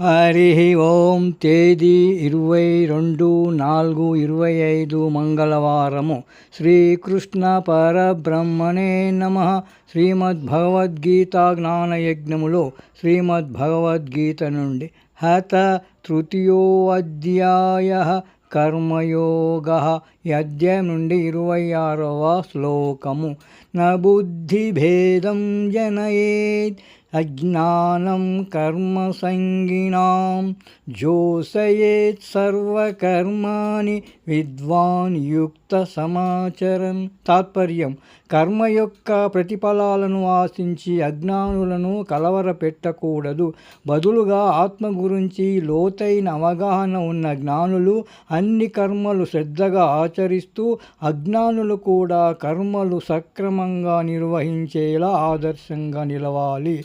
హరి ఓం తేదీ ఇరవై రెండు నాలుగు ఇరవై ఐదు మంగళవారము. శ్రీకృష్ణ పరబ్రహ్మణే నమ. శ్రీమద్భగవద్గీత జ్ఞానయజ్ఞములో శ్రీమద్భగవద్గీత నుండి హత తృతీయోధ్యాయ కర్మయోగ అధ్యాయం నుండి ఇరవై ఆరవ శ్లోకము. న బుద్ధిభేదం జనయేత్ అజ్ఞానం కర్మ కర్మసంగినాం జోసయేత్ సర్వకర్మాణి విద్వాన్ యుక్త సమాచరన్ తాత్పర్యం కర్మ యొక్క ప్రతిఫలాలను ఆశించి అజ్ఞానులను కలవరపెట్టకూడదు. బదులుగా ఆత్మ గురించి లోతైన అవగాహన ఉన్న జ్ఞానులు అన్ని కర్మలు శ్రద్ధగా ఆచరిస్తూ అజ్ఞానులు కూడా కర్మలు సక్రమంగా నిర్వహించేలా ఆదర్శంగా నిలవాలి.